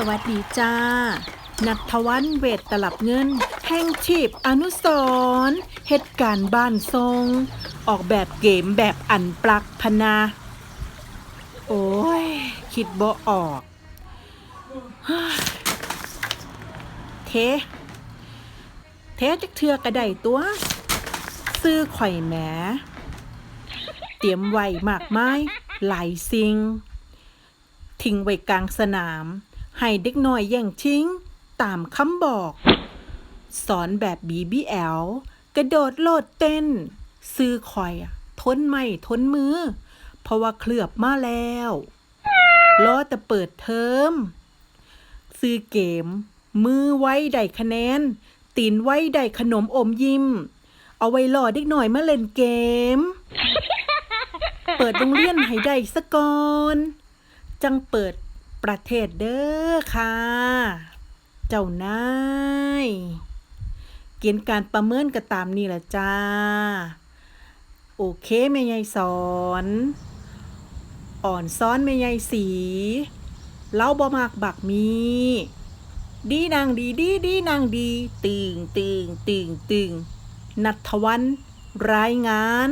สวัสดีจ้า นัทวันเวทตลับเงิน แห่งชีพอนุสรเหตุการณ์บ้านทรง ออกแบบเกมแบบอันปลักพนา โอ้ย คิดบ่ออก เท เทจักเทือกระไดตัว ซื้อข่อยแหม เตรียมไว้มากไมายหลายสิ่งทิ้งไว้กลางสนาม ให้เด็กน้อยแย่งชิงตามคำบอก สอนแบบ BBL กระโดดโลดเต้น ซื้อคอยทนไม่ทนมือ เพราะว่าเคลือบมาแล้วรอแต่เปิดเทอมซื้อเกม มือไว้ได้คะแนน ตีนไว้ได้ขนมอมยิ้ม เอาไว้รอเด็กหน่อยมาเล่นเกม เปิดโรงเรียนให้ได้สะก่อน จังเปิด ประเทศเด้อค่ะ เจ้านาย เกณฑ์การประเมินก็ตามนี่แหละจ้า โอเคแม่ยายสอน อ่อนซ้อนแม่ยายสีเล่าบ่มากบักมี ดีนางดีดีดีนางดี ตึงตึงตึงตึงนัทวันรายงาน